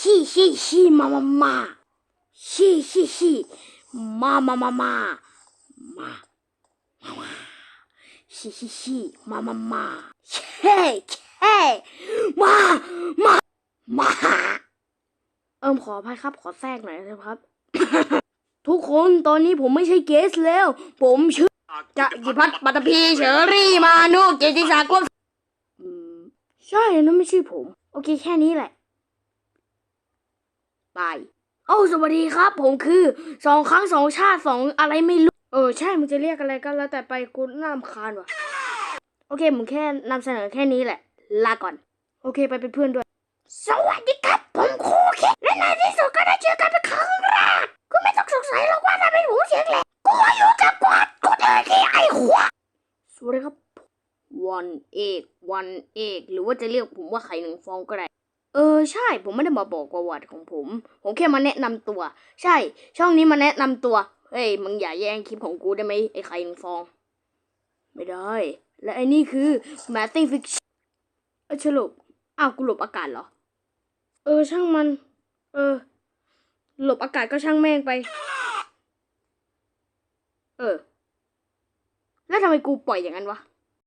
ชีชีชีมามามาชีชีชีมามามามามามามาชีชีชีมามามาเช่เช่มามามาเอิมขออภัยครับ ขอแทรกหน่อยนะครับ ทุกคนตอนนี้ผมไม่ใช่เกสแล้ว ผมชื่อจะกิพัฒน์ปัตตภีเชอรี่มานุเกติศักดิ์ใช่นั่นไม่ใช่ผม โอเคแค่นี้แหละ บายโอ้าสวัสดีครับ ผมคือสองครั้งสองชาติสองอะไรไม่รู้ เออใช่มึงจะเรียกอะไรก็แล้วแต่ไปกูน่ารำคาญว่ะ โอเคมึงแค่นำเสนอแค่นี้แหละ ลาก่อน โอเคไปเป็นเพื่อนด้วย สวัสดีครับ ผมครูคิดและในที่สุดก็ได้เจอกันเป็นครั้งแรกคุณไม่ต้องสงสัยหรอกว่าทำไมหูเสียงแหลกกูอยู่กับกวาดกูเอที่ไอ้หัวสวัสดีครับวันเอกวันเอก หรือว่าจะเรียกผมว่าไข่หนึ่งฟองก็ได้ เออใช่ผมไม่ได้มาบอกประวัติของผม ผมแค่มาแนะนำตัว ใช่ ช่องนี้มาแนะนำตัว เฮ้ยมึงอย่าแย่งคลิปของกูได้ไหมไอ้ไข่หนึ่งฟอง ไม่ได้ และไอ้นี่คือ m a t h i n g Fiction เออสรุปอ้าวกูหลบอากาศเหรอ เออช่างมัน เออ หลบอากาศก็ช่างแม่งไป เออ แล้วทำไมกูปล่อยอย่างนั้นวะ